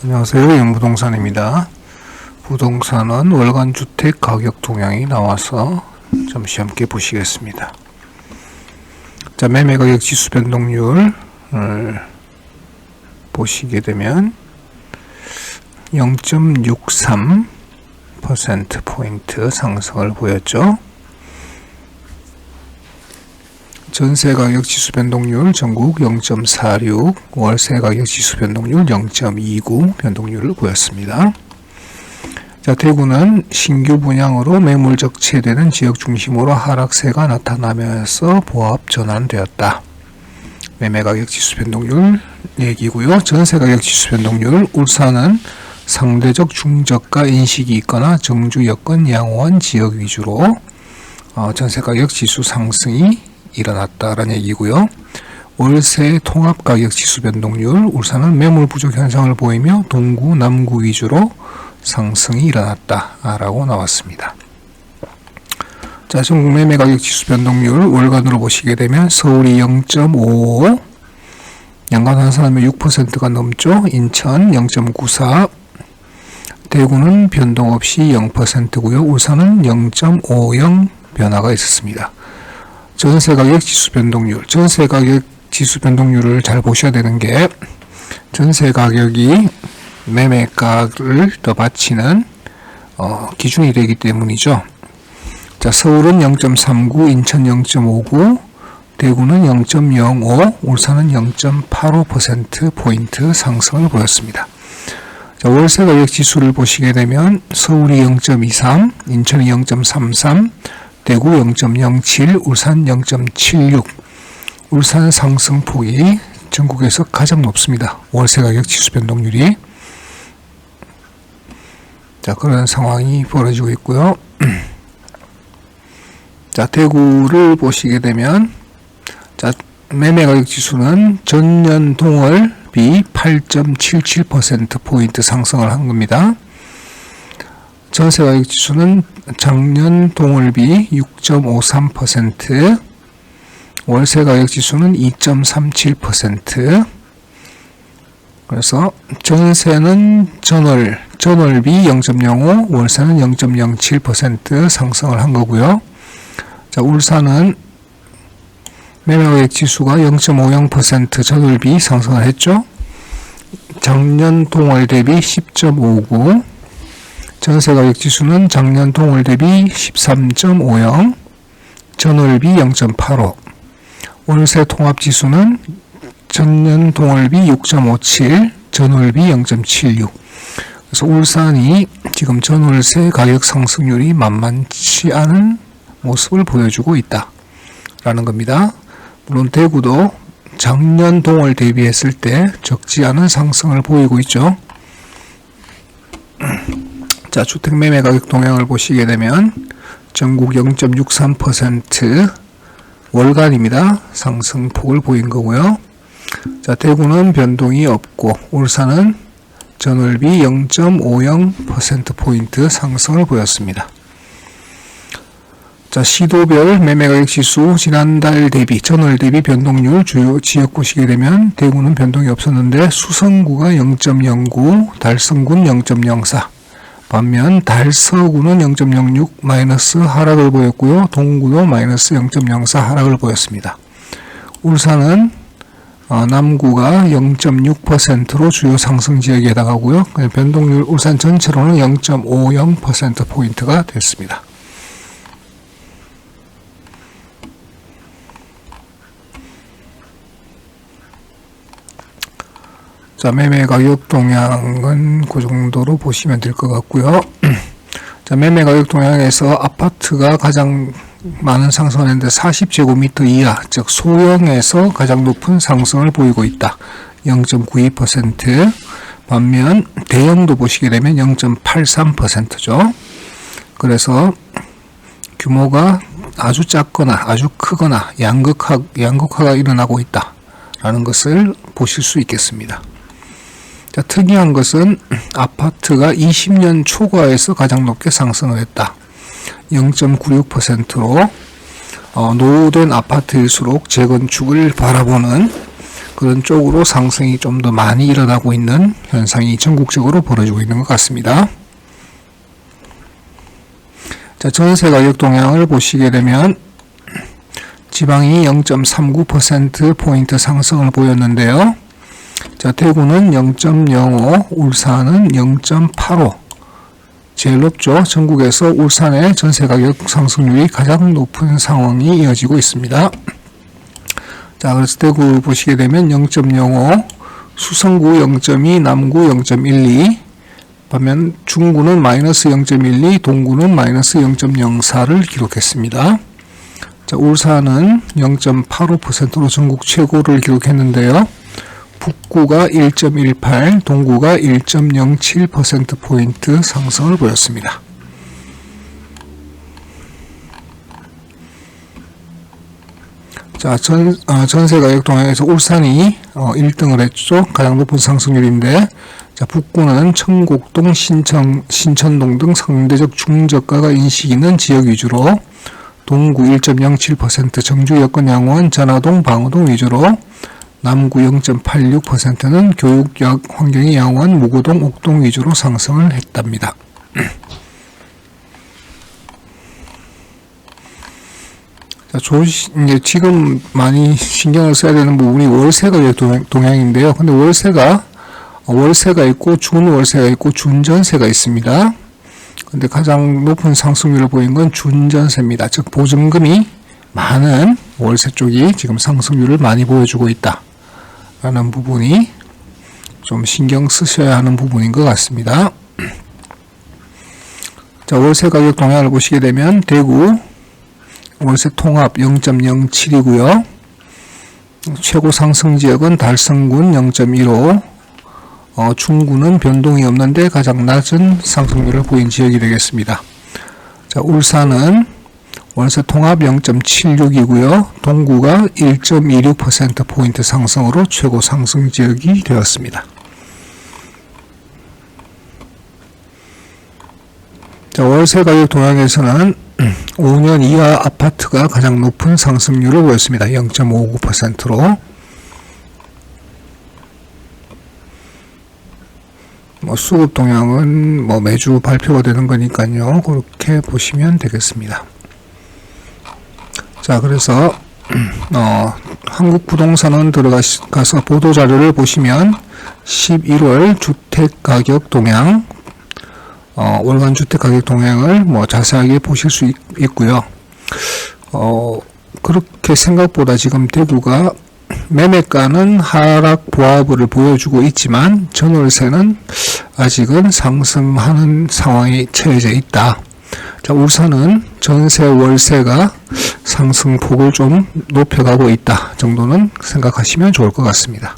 안녕하세요. 연부동산입니다. 부동산은 월간 주택 가격 동향이 나와서 잠시 함께 보시겠습니다. 자, 매매 가격 지수 변동률을 보시게 되면 0.63% 포인트 상승을 보였죠. 전세 가격 지수 변동률 전국 0.46, 월세 가격 지수 변동률 0.29 변동률을 보였습니다. 자, 대구는 신규 분양으로 매물 적체되는 지역 중심으로 하락세가 나타나면서 보합 전환되었다. 매매 가격 지수 변동률 얘기고요. 전세 가격 지수 변동률 울산은 상대적 중저가 인식이 있거나 정주 여건 양호한 지역 위주로 어, 전세 가격 지수 상승이 일어났다라는 얘기고요. 월세 통합 가격 지수 변동률 울산은 매물 부족 현상을 보이며 동구 남구 위주로 상승이 일어났다라고 나왔습니다. 자, 전국 매매 가격 지수 변동률 월간으로 보시게 되면 서울이 0.55, 양간 한산하면 6%가 넘죠. 인천 0.94, 대구는 변동 없이 0%고요. 울산은 0.50 변화가 있었습니다. 전세 가격 지수 변동률, 전세 가격 지수 변동률을 잘 보셔야 되는 게 전세 가격이 매매가를 더 바치는 어, 기준이 되기 때문이죠. 자, 서울은 0.39, 인천 0.59, 대구는 0.05, 울산은 0.85% 포인트 상승을 보였습니다. 자, 월세 가격 지수를 보시게 되면 서울이 0.23, 인천이 0.33, 대구 0.07, 울산 0.76. 울산 상승폭이 전국에서 가장 높습니다. 월세 가격 지수 변동률이. 자, 그런 상황이 벌어지고 있고요. 자, 대구를 보시게 되면 자, 매매 가격 지수는 전년 동월 비 8.77% 포인트 상승을 한 겁니다. 전세 가격 지수는 작년 동월비 6.53%, 월세 가격 지수는 2.37%. 그래서 전세는 전월 전월비 0.05, 월세는 0.07% 상승을 한 거고요. 자, 울산은 매매가격 지수가 0.50% 전월비 상승을 했죠. 작년 동월 대비 10.59, 전세 가격 지수는 작년 동월 대비 13.50, 전월비 0.85, 월세 통합 지수는 전년 동월비 6.57, 전월비 0.76. 그래서 울산이 지금 전월세 가격 상승률이 만만치 않은 모습을 보여주고 있다라는 겁니다. 물론 대구도 작년 동월 대비했을 때 적지 않은 상승을 보이고 있죠. 자, 주택 매매 가격 동향을 보시게 되면 전국 0.63% 월간입니다. 상승폭을 보인 거고요. 자, 대구는 변동이 없고 울산은 전월비 0.50%포인트 상승을 보였습니다. 자, 시도별 매매가격 지수 지난달 대비, 전월 대비 변동률 주요 지역 보시게 되면 대구는 변동이 없었는데 수성구가 0.09, 달성군 0.04, 반면 달서구는 0.06 마이너스 하락을 보였고요. 동구도 마이너스 0.04 하락을 보였습니다. 울산은 어, 남구가 0.6%로 주요 상승 지역에 해당하고요. 변동률 울산 전체로는 0.50%포인트가 됐습니다. 자, 매매 가격 동향은 그 정도로 보시면 될 것 같고요. 자, 매매 가격 동향에서 아파트가 가장 많은 상승을 했는데 40제곱미터 이하, 즉 소형에서 가장 높은 상승을 보이고 있다. 0.92% 반면 대형도 보시게 되면 0.83%죠. 그래서 규모가 아주 작거나 아주 크거나 양극화, 양극화가 일어나고 있다라는 것을 보실 수 있겠습니다. 자, 특이한 것은 아파트가 20년 초과에서 가장 높게 상승을 했다. 0.96%로 어, 노후된 아파트일수록 재건축을 바라보는 그런 쪽으로 상승이 좀 더 많이 일어나고 있는 현상이 전국적으로 벌어지고 있는 것 같습니다. 자, 전세 가격 동향을 보시게 되면 지방이 0.39%포인트 상승을 보였는데요. 자, 대구는 0.05, 울산은 0.85. 제일 높죠. 전국에서 울산의 전세 가격 상승률이 가장 높은 상황이 이어지고 있습니다. 자, 그래서 대구 보시게 되면 0.05, 수성구 0.2, 남구 0.12, 반면 중구는 마이너스 0.12, 동구는 마이너스 0.04를 기록했습니다. 자, 울산은 0.85%로 전국 최고를 기록했는데요. 북구가 1.18, 동구가 1.07%포인트 상승을 보였습니다. 자, 전, 어, 전세 가격 동향에서 울산이 어, 1등을 했죠. 가장 높은 상승률인데, 자, 북구는 청곡동, 신천, 신천동 등 상대적 중저가가 인식 있는 지역 위주로, 동구 1.07%, 정주 여건 양원, 전화동, 방어동 위주로, 남구 0.86%는 교육 약 환경이 양호한 무구동, 옥동 위주로 상승을 했답니다. 자, 조, 이제 지금 많이 신경을 써야 되는 부분이 월세가 동향인데요. 근데 월세가, 월세가 있고, 준월세가 있고, 준전세가 있습니다. 근데 가장 높은 상승률을 보인 건 준전세입니다. 즉, 보증금이 많은 월세 쪽이 지금 상승률을 많이 보여주고 있다. 라는 부분이 좀 신경 쓰셔야 하는 부분인 것 같습니다. 자, 월세 가격 동향을 보시게 되면 대구 월세 통합 0.07이고요. 최고 상승 지역은 달성군 0.15, 어, 중구는 변동이 없는데 가장 낮은 상승률을 보인 지역이 되겠습니다. 자, 울산은 월세 통합 0.76이고요. 동구가 1.26%포인트 상승으로 최고 상승 지역이 되었습니다. 자, 월세 가격 동향에서는 5년 이하 아파트가 가장 높은 상승률을 보였습니다. 0.59%로. 뭐 수급 동향은 뭐 매주 발표가 되는 거니까요. 그렇게 보시면 되겠습니다. 자, 그래서 어, 한국 부동산원 들어가서 보도 자료를 보시면 11월 주택 가격 동향, 어, 월간 주택 가격 동향을 뭐 자세하게 보실 수 있, 고요 어, 그렇게 생각보다 지금 대구가 매매가는 하락 보합을 보여주고 있지만 전월세는 아직은 상승하는 상황이 처해져 있다. 자, 울산은 전세 월세가 상승폭을 좀 높여가고 있다 정도는 생각하시면 좋을 것 같습니다.